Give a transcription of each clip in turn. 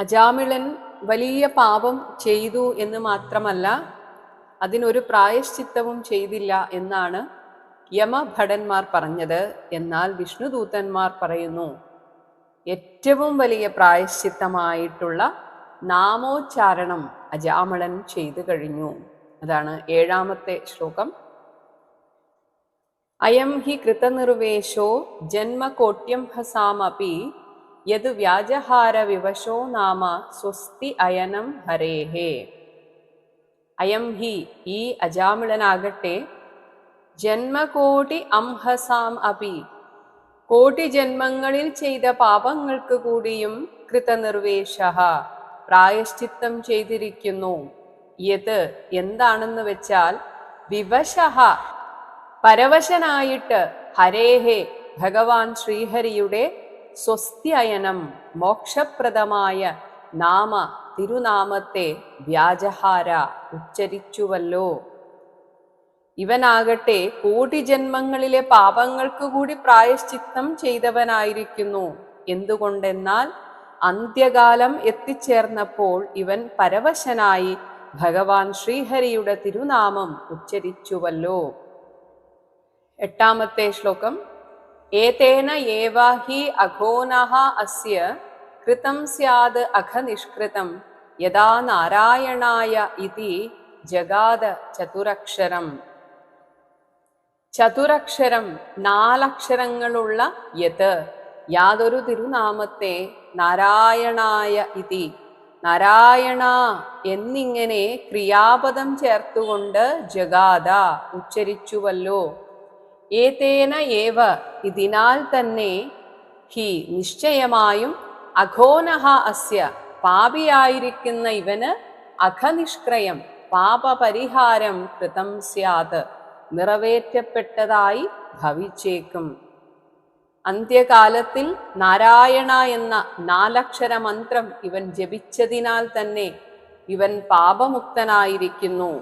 അജാമിളൻ വലിയ പാപം ചെയ്തു എന്ന് മാത്രമല്ല അതിനൊരു പ്രായശ്ചിത്തവും ചെയ്തില്ല എന്നാണ് യമഭടന്മാർ പറഞ്ഞത്. എന്നാൽ വിഷ്ണുദൂതന്മാർ പറയുന്നു ഏറ്റവും വലിയ പ്രായശ്ചിത്തമായിട്ടുള്ള നാമോച്ചാരണം അജാമളൻ ചെയ്തു കഴിഞ്ഞു. അതാണ് ഏഴാമത്തെ ശ്ലോകം. അയം ഹി കൃതനിർവേശോ ജന്മകോട്യം ഹസാമപി യത് വ്യാജഹാര വിവശോ നാമ സ്വസ്തി അയനം ഹരേഹേ. അയം ഹി ഈ അജാമിളനാകട്ടെ. ജന്മകോടി അംഹസാം അപി. കോടി ജന്മങ്ങളിൽ ചെയ്ത പാപങ്ങൾക്ക് കൂടിയും കൃതനിർവേശ പ്രായശ്ചിത്തം ചെയ്തിരിക്കുന്നു. യത് എന്താണെന്ന് വെച്ചാൽ വിവശഹ. പരവശനായിട്ട് ഹരേഹേ ഭഗവാൻ ശ്രീഹരിയുടെ സ്വസ്ത്യയനം മോക്ഷപ്രദമായ നാമ തിരുനാമത്തെ വ്യാജഹാര ഉച്ചരിച്ചുവല്ലോ. ഇവനാകട്ടെ കോടി ജന്മങ്ങളിലെ പാപങ്ങൾക്ക് കൂടി പ്രായശ്ചിത്തം ചെയ്തവനായിരിക്കുന്നു. എന്തുകൊണ്ടെന്നാൽ അന്ത്യകാലം എത്തിച്ചേർന്നപ്പോൾ ഇവൻ പരവശനായി ഭഗവാൻ ശ്രീഹരിയുടെ തിരുനാമം ഉച്ചരിച്ചുവല്ലോ. എട്ടാമത്തെ ശ്ലോകം. ഏതേന ഏവാഹി അഘോനഃ അസ്യ കൃതം സ്യാത് അഘനിഷ്കൃതം യഥാ നാരായണായ ഇതി ജഗാദ ചതുരക്ഷരം ചതുരക്ഷരം നാലക്ഷരങ്ങളുള്ള യത് യാതൊരു തിരുനാമത്തെ നാരായണായ ഇതി। നാരായണ എന്നിങ്ങനെ ക്രിയാപദം ചേർത്തുകൊണ്ട് ജഗാദ ഉച്ചരിച്ചുവല്ലോ। ഏതേന ഏവ? ഇതിനാൽ തന്നെ ഹി നിശ്ചയമായും അഘോനഹ അസ്യ പാപിയായിരിക്കുന്ന ഇവന് അഘനിഷ്ക്രയം പാപപരിഹാരം കൃതം സ്യാത് നിറവേറ്റപ്പെട്ടതായി ഭവിച്ചേക്കും. അന്ത്യകാലത്തിൽ നാരായണ എന്ന നാലക്ഷര മന്ത്രം ഇവൻ ജപിച്ചതിനാൽ തന്നെ ഇവൻ പാപമുക്തനായിരിക്കുന്നു.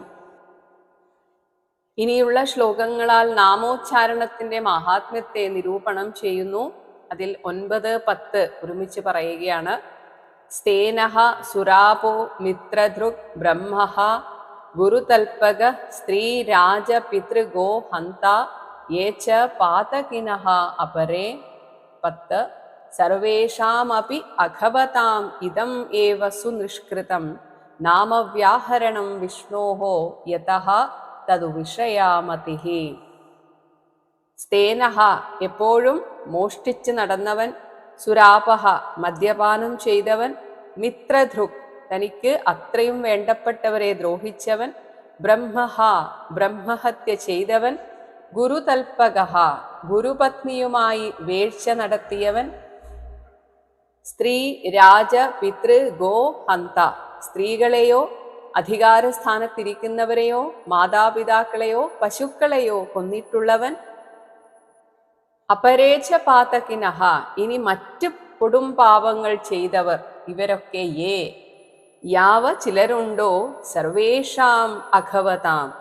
ഇനിയുള്ള ശ്ലോകങ്ങളാൽ നാമോച്ചാരണത്തിന്റെ മഹാത്മ്യത്തെ നിരൂപണം ചെയ്യുന്നു. അതിൽ ഒൻപത് പത്ത് ഒരുമിച്ച് പറയുകയാണ്. സ്തേനഹ സുരാപോ മിത്രദൃക് ബ്രഹ്മ ഗുരുതൽപക സ്ത്രീ രാജ പിതൃഗോ ഹന്ത ഏച്ച പാതകിനഹ അപരേ. പത്ത് സർവേഷാമപി അഖവതാം ഇതം ഏവ സുനിഷ്കൃതം. നാമവ്യാഹരണം വിഷ്ണോഹോ യതഃ തതു വിഷയാമതിഹി. സ്തേനഹ എപ്പോഴും മോഷ്ടിച്ച് നടന്നവൻ സുരാപഹ മദ്യപാനം ചെയ്തവൻ മിത്രധൃക് തനിക്ക് അത്രയും വേണ്ടപ്പെട്ടവരെ ദ്രോഹിച്ചവൻ ബ്രഹ്മഹ ബ്രഹ്മഹത്യ ചെയ്തവൻ ഗുരുതൽപക ഗുരുപത്നിയുമായി വീഴ്ച നടത്തിയവൻ സ്ത്രീ രാജ പിതൃ ഗോ ഹന്ത സ്ത്രീകളെയോ അധികാരസ്ഥാനത്തിരിക്കുന്നവരെയോ മാതാപിതാക്കളെയോ പശുക്കളെയോ കൊന്നിട്ടുള്ളവൻ അപരേച്ഛപാതകിനഹ. ഇനി മറ്റ് കൊടും പാപങ്ങൾ ചെയ്തവർ ഇവരൊക്കെ ഏ യാവ ചിലരുണ്ടോ? സർവേഷാം അഘവതാം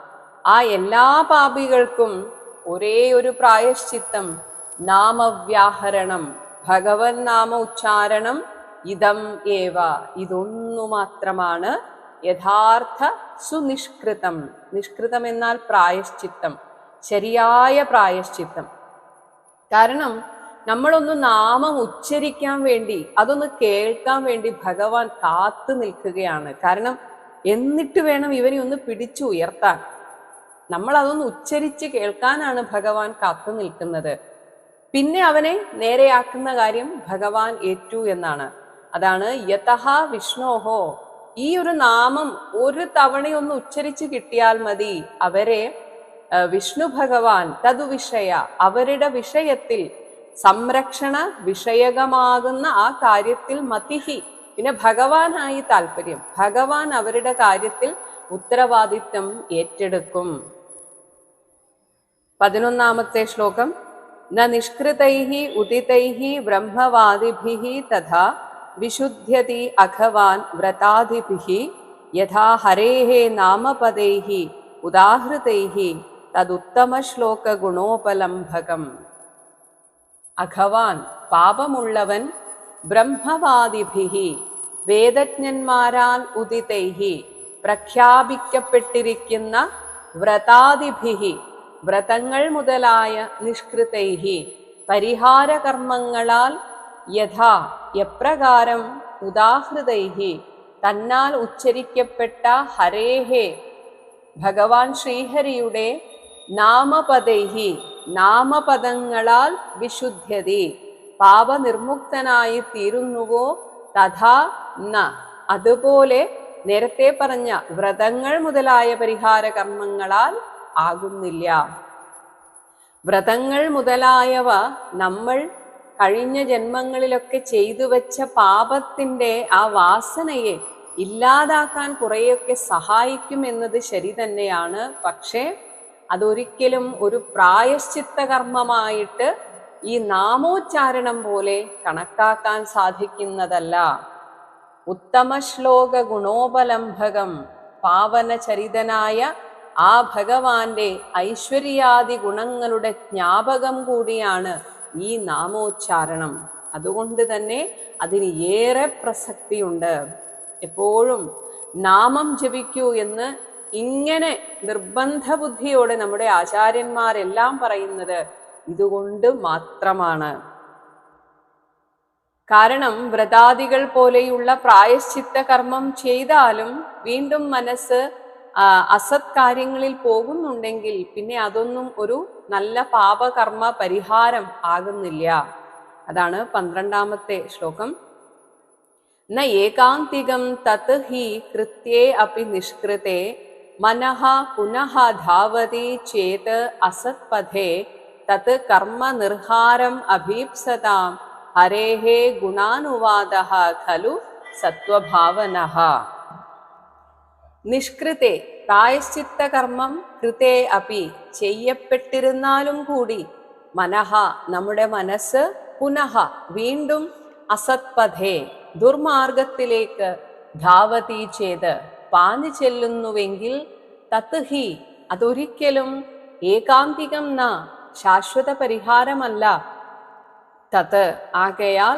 ആ എല്ലാ പാപികൾക്കും ഒരേ ഒരു പ്രായശ്ചിത്തം നാമവ്യാഹരണം ഭഗവൻ നാമ ഉച്ചാരണം ഇതം ഏവ. ഇതൊന്നു മാത്രമാണ് യഥാർത്ഥ സുനിഷ്കൃതം. നിഷ്കൃതം എന്നാൽ പ്രായശ്ചിത്തം. ശരിയായ പ്രായശ്ചിത്തം. കാരണം നമ്മളൊന്ന് നാമം ഉച്ചരിക്കാൻ വേണ്ടി അതൊന്ന് കേൾക്കാൻ വേണ്ടി ഭഗവാൻ കാത്തു നിൽക്കുകയാണ്. കാരണം എന്നിട്ട് വേണം ഇവനെ ഒന്ന് പിടിച്ചു ഉയർത്താൻ. നമ്മൾ അതൊന്ന് ഉച്ചരിച്ച് കേൾക്കാനാണ് ഭഗവാൻ കാത്തു നിൽക്കുന്നത്. പിന്നെ അവനെ നേരെയാക്കുന്ന കാര്യം ഭഗവാൻ ഏറ്റു എന്നാണ്. അതാണ് യതഹ വിഷ്ണോഹോ. ഈ ഒരു നാമം ഒരു തവണയൊന്ന് ഉച്ചരിച്ചു കിട്ടിയാൽ മതി. അവരെ വിഷ്ണു ഭഗവാൻ തതു വിഷയ അവരുടെ വിഷയത്തിൽ സംരക്ഷണ വിഷയകമാകുന്ന ആ കാര്യത്തിൽ മതിഹി. പിന്നെ ഭഗവാനായി താല്പര്യം ഭഗവാൻ അവരുടെ കാര്യത്തിൽ ഉത്തരവാദിത്വം ഏറ്റെടുക്കും. പതിനൊന്നാമത്തെ ശ്ലോകം. ന നിഷ്കൃതൈ ഉദിതൈ ബ്രഹ്മവാദിഭി തഥാ വിശുദ്ധ്യതി അഖവാൻ വ്രതാദിഭി യഥാ ഹരേः നാമപദൈः ഉദാഹൃതൈः തദുത്തമശ്ലോകഗുണോപലംഭകം. അഖവാൻ പാപമുള്ളവൻ ബ്രഹ്മവാദിഭി വേദജ്ഞന്മാരാൽ ഉദിതൈഹി പ്രഖ്യാപിക്കപ്പെട്ടിരിക്കുന്ന വ്രതാദിഭി വ്രതങ്ങൾ മുതലായ നിഷ്കൃതൈഹി പരിഹാര കർമ്മങ്ങളാൽ യഥാ എപ്രകാരം ഉദാഹൃതൈഹി തന്നാൽ ഉച്ചരിക്കപ്പെട്ട ഹരേഹേ. ഭഗവാൻ ശ്രീഹരിയുടെ നാമപദൈഹി നാമപദങ്ങളാൽ വിശുദ്ധ്യതി പാപനിർമുക്തനായി തീരുന്നുവോ തഥാ ന. അതുപോലെ നേരത്തെ പറഞ്ഞ വ്രതങ്ങൾ മുതലായ പരിഹാര കർമ്മങ്ങളാൽ ആകുന്നില്ല. വ്രതങ്ങൾ മുതലായവ നമ്മൾ കഴിഞ്ഞ ജന്മങ്ങളിലൊക്കെ ചെയ്തു വെച്ച പാപത്തിന്റെ ആ വാസനയെ ഇല്ലാതാക്കാൻ കുറേയൊക്കെ സഹായിക്കും എന്നത് ശരി തന്നെയാണ്. പക്ഷേ അതൊരിക്കലും ഒരു പ്രായശ്ചിത്ത കർമ്മമായിട്ട് ഈ നാമോച്ചാരണം പോലെ കണക്കാക്കാൻ സാധിക്കുന്നതല്ല. ഉത്തമ ശ്ലോക ഗുണോപലംഭകം പാവനചരിതനായ ആ ഭഗവാന്റെ ഐശ്വര്യാദി ഗുണങ്ങളുടെ ജ്ഞാപകം കൂടിയാണ് ഈ നാമോച്ചാരണം. അതുകൊണ്ട് തന്നെ അതിന് ഏറെ പ്രസക്തിയുണ്ട്. എപ്പോഴും നാമം ജപിക്കൂ എന്ന് ഇങ്ങനെ നിർബന്ധ ബുദ്ധിയോടെ നമ്മുടെ ആചാര്യന്മാരെല്ലാം പറയുന്നത് ഇതുകൊണ്ട് മാത്രമാണ്. കാരണം വ്രതാദികൾ പോലെയുള്ള പ്രായശ്ചിത്ത കർമ്മം ചെയ്താലും വീണ്ടും മനസ്സ് അസത് കാര്യങ്ങളിൽ പോകുന്നുണ്ടെങ്കിൽ പിന്നെ അതൊന്നും ഒരു നല്ല പാപകർമ്മ പരിഹാരം ആകുന്നില്ല. അതാണ് പന്ത്രണ്ടാമത്തെ ശ്ലോകം. ന ഏകാന്തികം തത് ഹി കൃത്യേ അപി നിഷ്കൃതേ മനഃ പുനഃ ധാവതി ചേത് അസത്പഥേ തത് കർമ്മ നിർഹാരം അഭീപ്സതാം ഹരേഹേ ഗുണാനുവാദ ഖലു സത്വഭാവനഃ. നിഷ്കൃതേ പ്രായശ്ചിത്ത കർമ്മം കൃതേ അപി ചെയ്യപ്പെട്ടിരുന്നാലും കൂടി മനഃ നമ്മുടെ മനസ്സ് പുനഃ വീണ്ടും അസത്പഥേ. ദുർമാർഗത്തിലേക്ക് ധാവതി ചെയ്ത് പാഞ്ഞു ചെല്ലുന്നുവെങ്കിൽ തത്ത് ഹി. അതൊരിക്കലും ഏകാന്തികം ന ശാശ്വത പരിഹാരമല്ല. തത് ആകയാൽ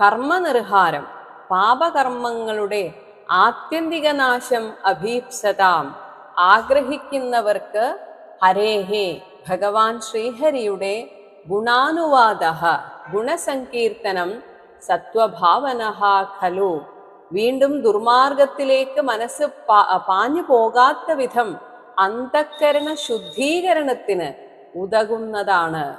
കർമ്മനിർഹാരം പാപകർമ്മങ്ങളുടെ ആത്യന്തിക നാശം അഭീപ്സതാം. ആഗ്രഹിക്കുന്നവർക്ക് ഹരേഹേ ഭഗവാൻ ശ്രീഹരിയുടെ ഗുണാനുവാദ ഗുണസങ്കീർത്തനം സത്വഭാവന ഖലു. വീണ്ടും ദുർമാർഗത്തിലേക്ക് മനസ്സ് പാഞ്ഞു പോകാത്ത വിധം അന്തക്കരണ ശുദ്ധീകരണത്തിന് ഉതകുന്നതാണ്.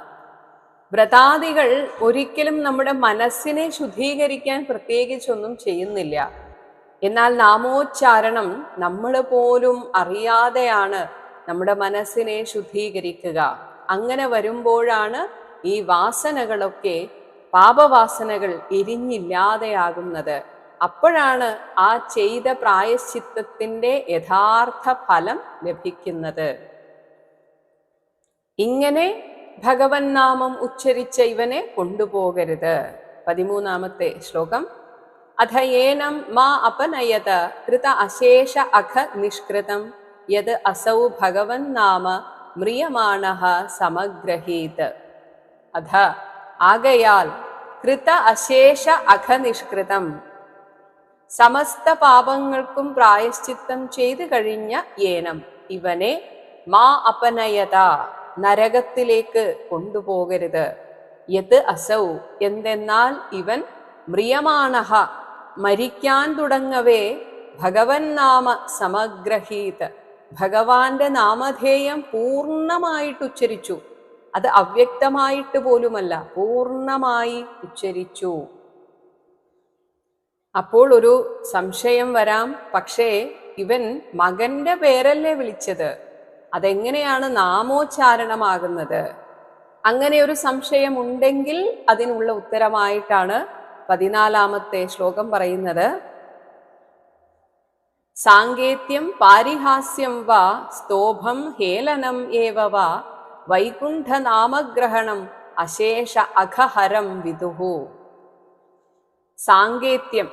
വ്രതാദികൾ ഒരിക്കലും നമ്മുടെ മനസ്സിനെ ശുദ്ധീകരിക്കാൻ പ്രത്യേകിച്ചൊന്നും ചെയ്യുന്നില്ല. എന്നാൽ നാമോച്ചാരണം നമ്മൾ പോലും അറിയാതെയാണ് നമ്മുടെ മനസ്സിനെ ശുദ്ധീകരിക്കുക. അങ്ങനെ വരുമ്പോഴാണ് ഈ വാസനകളൊക്കെ പാപവാസനകൾ എരിഞ്ഞില്ലാതെയാകുന്നത് അപ്പോഴാണ് ആ ചെയ്ത പ്രായശ്ചിത്തത്തിന്റെ യഥാർത്ഥ ഫലം ലഭിക്കുന്നത്. ഇങ്ങനെ ഭഗവൻ നാമം ഉച്ചരിച്ച ഇവനെ കൊണ്ടുപോകരുത്. പതിമൂന്നാമത്തെ ശ്ലോകം. അഥ ഏനം മാ അപനയത കൃത അശേഷ അഖ നിഷ്കൃതം യത് അസൗ ഭഗവൻ നാമ മ്രിയമാണ സമഗ്രഹീത് അധ ആകയാൽ കൃത അശേഷ അഖ നിഷ്കൃതം സമസ്ത പാപങ്ങൾക്കും പ്രായശ്ചിത്തം ചെയ്തു കഴിഞ്ഞ ഏനം ഇവനെ മാ അപനയത നരകത്തിലേക്ക് കൊണ്ടുപോകരുത്। യത് അസൗ എന്തെന്നാൽ ഇവൻ മ്രിയമാണഹ മരിക്കാൻ തുടങ്ങവേ ഭഗവൻ നാമ സമഗ്രഹീത്. ഭഗവാന്റെ നാമധേയം പൂർണമായിട്ട് ഉച്ചരിച്ചു. അത് അവ്യക്തമായിട്ട് പോലുമല്ല പൂർണമായി ഉച്ചരിച്ചു. അപ്പോൾ ഒരു സംശയം വരാം. പക്ഷേ ഇവൻ മകന്റെ പേരല്ലേ വിളിച്ചത്? അതെങ്ങനെയാണ് നാമോച്ചാരണമാകുന്നത്? അങ്ങനെ ഒരു സംശയം ഉണ്ടെങ്കിൽ അതിനുള്ള ഉത്തരമായിട്ടാണ് പതിനാലാമത്തെ ശ്ലോകം പറയുന്നത് സാങ്കേത്യം പാരിഹാസ്യം വാ സ്തോഭം ഹേലനം ഏവ വാ വൈകുണ്ഠനാമഗ്രഹണം അശേഷ അഖഹരം വിദുഹു. സാങ്കേത്യം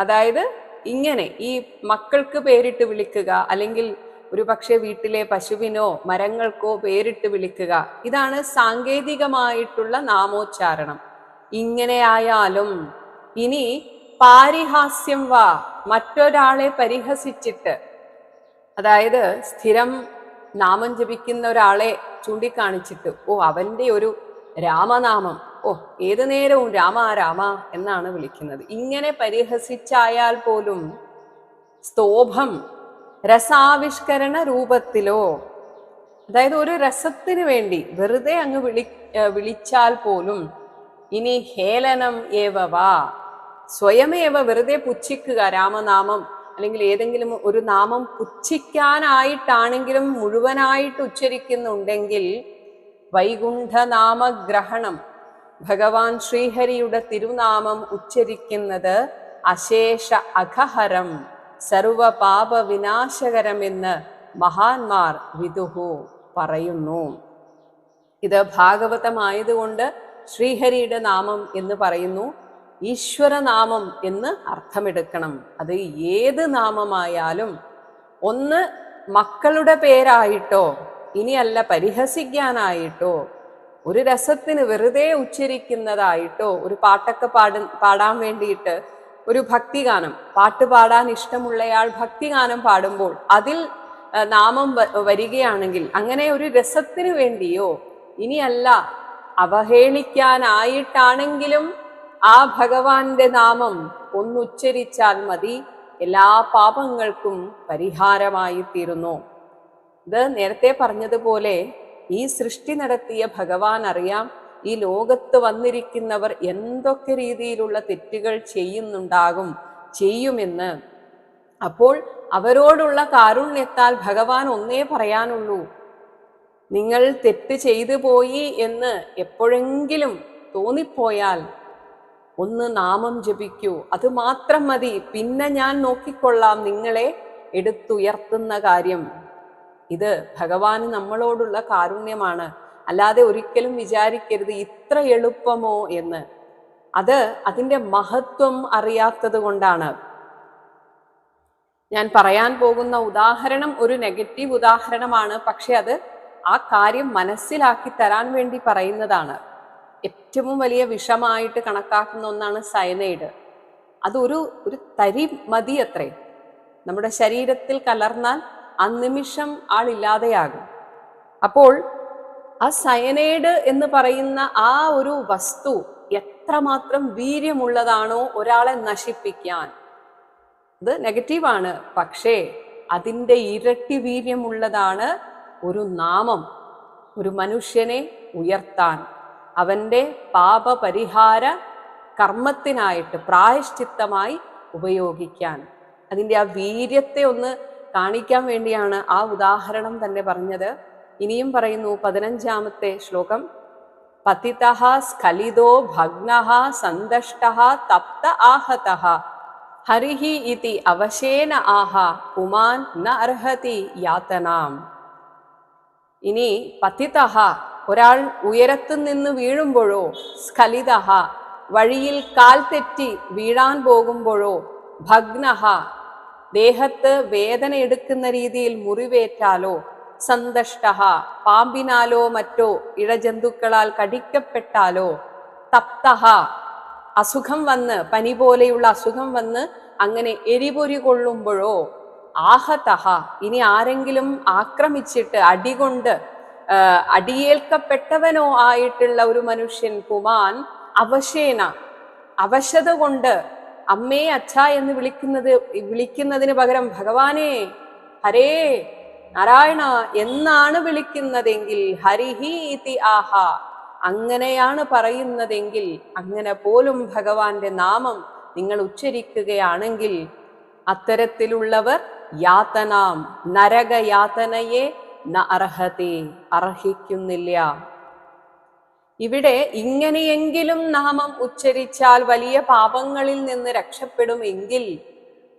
അതായത് ഇങ്ങനെ ഈ മക്കൾക്ക് പേരിട്ട് വിളിക്കുക അല്ലെങ്കിൽ ഒരു പക്ഷേ വീട്ടിലെ പശുവിനോ മരങ്ങൾക്കോ പേരിട്ട് വിളിക്കുക ഇതാണ് സാങ്കേതികമായിട്ടുള്ള നാമോച്ചാരണം. ഇങ്ങനെ ആയാലും ഇനി പാരിഹാസ്യം വാ മറ്റൊരാളെ പരിഹസിച്ചിട്ട്. അതായത് സ്ഥിരം നാമം ജപിക്കുന്ന ഒരാളെ ചൂണ്ടിക്കാണിച്ചിട്ട് ഓ അവന്റെ ഒരു രാമനാമം ഓ ഏതു നേരവും രാമ രാമ എന്നാണ് വിളിക്കുന്നത്. ഇങ്ങനെ പരിഹസിച്ചായാൽ പോലും സ്തോഭം രസാവിഷ്കരണ രൂപത്തിലോ അതായത് ഒരു രസത്തിന് വേണ്ടി വെറുതെ അങ്ങ് വിളി വിളിച്ചാൽ പോലും ഇനി ഹേലനം ഏവ വാ. സ്വയമേവ വെറുതെ പുച്ഛിക്കുക രാമനാമം. അല്ലെങ്കിൽ ഏതെങ്കിലും ഒരു നാമം പുച്ഛിക്കാനായിട്ടാണെങ്കിലും മുഴുവനായിട്ട് ഉച്ചരിക്കുന്നുണ്ടെങ്കിൽ വൈകുണ്ഠനാമഗ്രഹണം. ഭഗവാൻ ശ്രീഹരിയുടെ തിരുനാമം ഉച്ചരിക്കുന്നത് അശേഷ അഘഹരം സർവപാപ വിനാശകരമെന്ന് മഹാന്മാർ വിദുഹു പറയുന്നു. ഇത് ഭാഗവതമായതുകൊണ്ട് ശ്രീഹരിയുടെ നാമം എന്ന് പറയുന്നു. ഈശ്വരനാമം എന്ന് അർത്ഥമെടുക്കണം. അത് ഏത് നാമമായാലും ഒന്ന് മക്കളുടെ പേരായിട്ടോ ഇനിയല്ല പരിഹസിക്കാനായിട്ടോ ഒരു രസത്തിന് വെറുതെ ഉച്ചരിക്കുന്നതായിട്ടോ ഒരു പാട്ടൊക്കെ പാട പാടാൻ വേണ്ടിയിട്ട് ഒരു ഭക്തിഗാനം പാട്ട് പാടാൻ ഇഷ്ടമുള്ളയാൾ ഭക്തിഗാനം പാടുമ്പോൾ അതിൽ നാമം വരികയാണെങ്കിൽ അങ്ങനെ ഒരു രസത്തിന് വേണ്ടിയോ ഇനിയല്ല അവഹേളിക്കാനായിട്ടാണെങ്കിലും ആ ഭഗവാന്റെ നാമം ഒന്നുച്ചരിച്ചാൽ മതി. എല്ലാ പാപങ്ങൾക്കും പരിഹാരമായി തീരുന്നു. ഇത് നേരത്തെ പറഞ്ഞതുപോലെ ഈ സൃഷ്ടി നടത്തിയ ഭഗവാൻ അറിയാം. ഈ ലോകത്ത് വന്നിരിക്കുന്നവർ എന്തൊക്കെ രീതിയിലുള്ള തെറ്റുകൾ ചെയ്യുന്നുണ്ടാകും ചെയ്യുമെന്ന്. അപ്പോൾ അവരോടുള്ള കാരുണ്യത്താൽ ഭഗവാൻ ഒന്നേ പറയാനുള്ളൂ. നിങ്ങൾ തെറ്റ് ചെയ്തു പോയി എന്ന് എപ്പോഴെങ്കിലും തോന്നിപ്പോയാൽ ഒന്ന് നാമം ജപിക്കൂ. അത് മാത്രം മതി. പിന്നെ ഞാൻ നോക്കിക്കൊള്ളാം നിങ്ങളെ എടുത്തുയർത്തുന്ന കാര്യം. ഇത് ഭഗവാൻ നമ്മളോടുള്ള കാരുണ്യമാണ്. അല്ലാതെ ഒരിക്കലും വിചാരിക്കരുത് ഇത്ര എളുപ്പമോ എന്ന്. അത് അതിന്റെ മഹത്വം അറിയാത്തത് കൊണ്ടാണ്. ഞാൻ പറയാൻ പോകുന്ന ഉദാഹരണം ഒരു നെഗറ്റീവ് ഉദാഹരണമാണ്. പക്ഷെ അത് ആ കാര്യം മനസ്സിലാക്കി തരാൻ വേണ്ടി പറയുന്നതാണ്. ഏറ്റവും വലിയ വിഷമായിട്ട് കണക്കാക്കുന്ന ഒന്നാണ് സയനൈഡ് അതൊരു ഒരു തരി മതി അത്രേ. നമ്മുടെ ശരീരത്തിൽ കലർന്നാൽ ആ നിമിഷം ആളില്ലാതെയാകും. അപ്പോൾ ആ സയനൈഡ് എന്ന് പറയുന്ന ആ ഒരു വസ്തു എത്രമാത്രം വീര്യമുള്ളതാണോ ഒരാളെ നശിപ്പിക്കാൻ. ഇത് നെഗറ്റീവാണ്. പക്ഷേ അതിന്റെ ഇരട്ടി വീര്യമുള്ളതാണ് ഒരു നാമം ഒരു മനുഷ്യനെ ഉയർത്താൻ അവന്റെ പാപപരിഹാര കർമ്മത്തിനായിട്ട് പ്രായശ്ചിത്തമായി ഉപയോഗിക്കാൻ. അതിന്റെ ആ വീര്യത്തെ ഒന്ന് കാണിക്കാൻ വേണ്ടിയാണ് ആ ഉദാഹരണം തന്നെ പറഞ്ഞത്. ഇനിയും പറയുന്നു പതിനഞ്ചാമത്തെ ശ്ലോകം. പതിത സ്ഖലിതോ ഭഗ്ന സന്തഷ്ടഃ തപ്ത ആഹത ഹരിഹി ഇതി അവശേന ആഹ പുമാൻ ന അർഹതി യാതനാം. ഇനി പതിതഹ ഒരാൾ ഉയരത്തു നിന്ന് വീഴുമ്പോഴോ സ്ഖലിതഹ വഴിയിൽ കാൽ തെറ്റി വീഴാൻ പോകുമ്പോഴോ ഭഗ്നഃ ദേഹത്ത് വേദന എടുക്കുന്ന രീതിയിൽ മുറിവേറ്റാലോ സന്തഷ്ടഃ പാമ്പിനാലോ മറ്റോ ഇഴജന്തുക്കളാൽ കടിക്കപ്പെട്ടാലോ തപ്തഹ അസുഖം വന്ന് പനി പോലെയുള്ള അസുഖം വന്ന് അങ്ങനെ എരിപൊരി കൊള്ളുമ്പോഴോ ആഹതഹ. ഇനി ആരെങ്കിലും ആക്രമിച്ചിട്ട് അടികൊണ്ട് അടിയേൽക്കപ്പെട്ടവനോ ആയിട്ടുള്ള ഒരു മനുഷ്യൻ കുമാൻ അവശേന അവശത കൊണ്ട് അമ്മേ അച്ഛ എന്ന് വിളിക്കുന്നത് വിളിക്കുന്നതിന് പകരം ഭഗവാനെ ഹരേ നാരായണ എന്നാണ് വിളിക്കുന്നതെങ്കിൽ ഹരിഹി ഇതി ആഹ. അങ്ങനെയാണ് പറയുന്നതെങ്കിൽ അങ്ങനെ പോലും ഭഗവാന്റെ നാമം നിങ്ങൾ ഉച്ചരിക്കുകയാണെങ്കിൽ അത്തരത്തിലുള്ളവർ യാതനാം. നരകയാതനയെ ന അർഹത്തെ അർഹിക്കുന്നില്ല. ഇവിടെ ഇങ്ങനെയെങ്കിലും നാമം ഉച്ചരിച്ചാൽ വലിയ പാപങ്ങളിൽ നിന്ന് രക്ഷപ്പെടുമെങ്കിൽ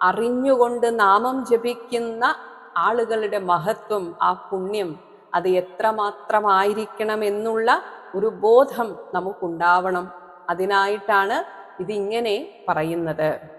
അറിഞ്ഞുകൊണ്ട് നാമം ജപിക്കുന്ന ആളുകളുടെ മഹത്വം ആ പുണ്യം അത് എത്രമാത്രമായിരിക്കണം എന്നുള്ള ഒരു ബോധം നമുക്കുണ്ടാവണം. അതിനായിട്ടാണ് ഇതിങ്ങനെ പറയുന്നത്.